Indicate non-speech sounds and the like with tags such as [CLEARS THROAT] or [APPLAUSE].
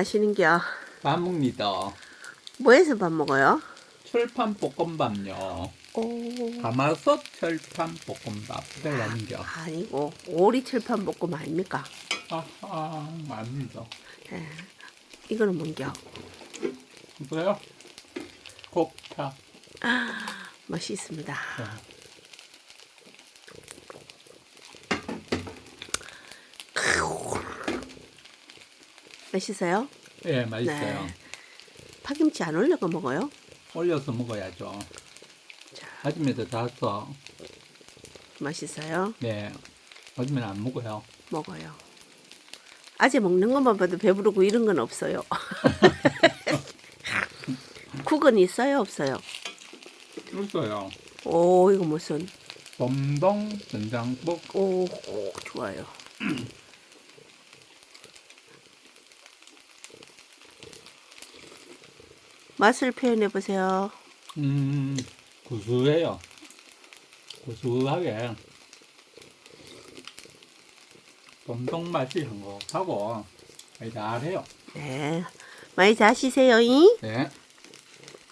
마시는겨. 밥 먹니다. 뭐해서 밥 먹어요? 철판 볶음밥요. 오. 가마솥 철판 볶음밥. 그걸 하는겨. 아니고 오리 철판 볶음 아닙니까? 아하, 맞니다. 예. 이거는 뭔겨? 그래요? 곱차. 맛있습니다. 네. 맛있어요? 예, 맛있어요. 네. 파김치 안 올려서 먹어요? 올려서 먹어야죠. 자, 아침에도 잤어. 맛있어요? 네. 아침에는 안 먹어요. 먹어요. 아재 먹는 것만 봐도 배부르고 이런 건 없어요. [LAUGHS] 국은 있어요? 없어요? 있어요. 오, 이거 무슨? 봄동 된장국. 오, 오 좋아요. [CLEARS THROAT] 맛을 표현해 보세요. 음, 구수해요. 구수하게. 봄동 맛이 한곡하고 달달해요. 네, 많이 자시세요. 잉? 네.